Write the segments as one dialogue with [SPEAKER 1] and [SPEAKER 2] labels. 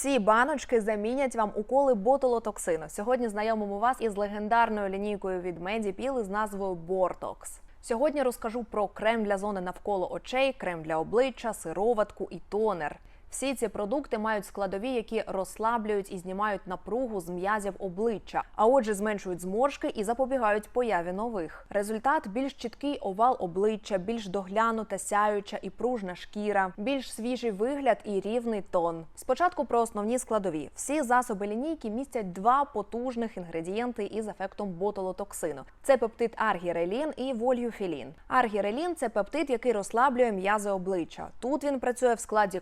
[SPEAKER 1] Ці баночки замінять вам уколи ботулотоксину. Сьогодні знайомимо вас із легендарною лінійкою від Медіпіли з назвою Бортокс. Сьогодні розкажу про крем для зони навколо очей, крем для обличчя, сироватку і тонер. Всі ці продукти мають складові, які розслаблюють і знімають напругу з м'язів обличчя, а отже, зменшують зморшки і запобігають появі нових. Результат більш чіткий овал обличчя, більш доглянута, сяюча і пружна шкіра, більш свіжий вигляд і рівний тон. Спочатку про основні складові. Всі засоби лінійки містять два потужних інгредієнти із ефектом ботулотоксину. Це пептид аргірелін і вольюфілін. Аргірелін це пептид, який розслаблює м'язи обличчя. Тут він працює в складі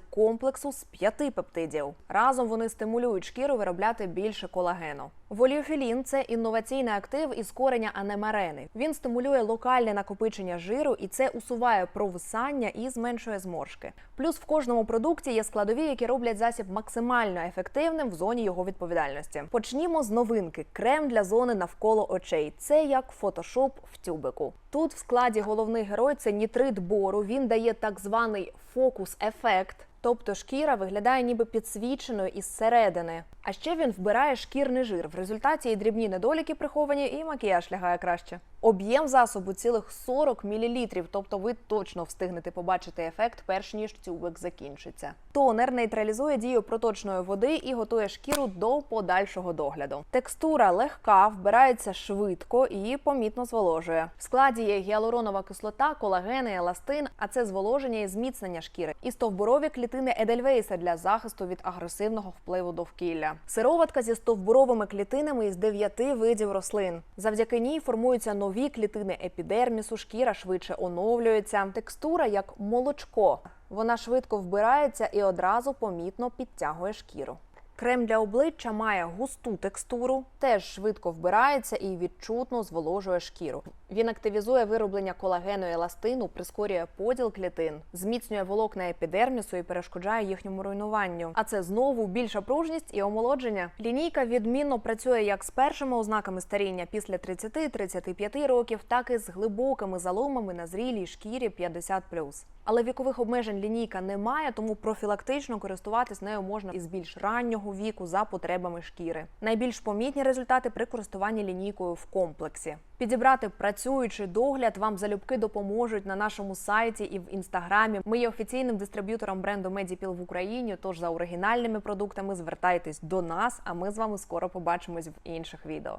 [SPEAKER 1] комплексу з п'яти пептидів. Разом вони стимулюють шкіру виробляти більше колагену. Воліофілін це інноваційний актив із корення анемарени. Він стимулює локальне накопичення жиру і це усуває провисання і зменшує зморшки. Плюс в кожному продукті є складові, які роблять засіб максимально ефективним в зоні його відповідальності. Почнімо з новинки: крем для зони навколо очей. Це як фотошоп в тюбику. Тут в складі головний герой це нітрит бору. Він дає так званий фокус-ефект. Тобто шкіра виглядає ніби підсвіченою із середини. А ще він вбирає шкірний жир. В результаті і дрібні недоліки приховані, і макіяж лягає краще. Об'єм засобу цілих 40 мл, тобто ви точно встигнете побачити ефект, перш ніж тюбик закінчиться. Тонер нейтралізує дію проточної води і готує шкіру до подальшого догляду. Текстура легка, вбирається швидко і помітно зволожує. В складі є гіалуронова кислота, колаген і еластин, а це зволоження і зміцнення шкіри, і стовбурові клітини Едельвейса для захисту від агресивного впливу довкілля. Сироватка зі стовбуровими клітинами із дев'яти видів рослин. Завдяки ній формуються нові клітини епідермісу, шкіра швидше оновлюється. Текстура як молочко. Вона швидко вбирається і одразу помітно підтягує шкіру. Крем для обличчя має густу текстуру, теж швидко вбирається і відчутно зволожує шкіру. Він активізує вироблення колагену і еластину, прискорює поділ клітин, зміцнює волокна епідермісу і перешкоджає їхньому руйнуванню. А це знову більша пружність і омолодження. Лінійка відмінно працює як з першими ознаками старіння після 30-35 років, так і з глибокими заломами на зрілій шкірі 50+. Але вікових обмежень лінійка не має, тому профілактично користуватись нею можна із більш раннього віку за потребами шкіри. Найбільш помітні результати при користуванні лінійкою в комплексі. Підібрати працюючий догляд вам залюбки допоможуть на нашому сайті і в інстаграмі. Ми є офіційним дистриб'ютором бренду Медіпіл в Україні. Тож за оригінальними продуктами звертайтесь до нас. А ми з вами скоро побачимось в інших відео.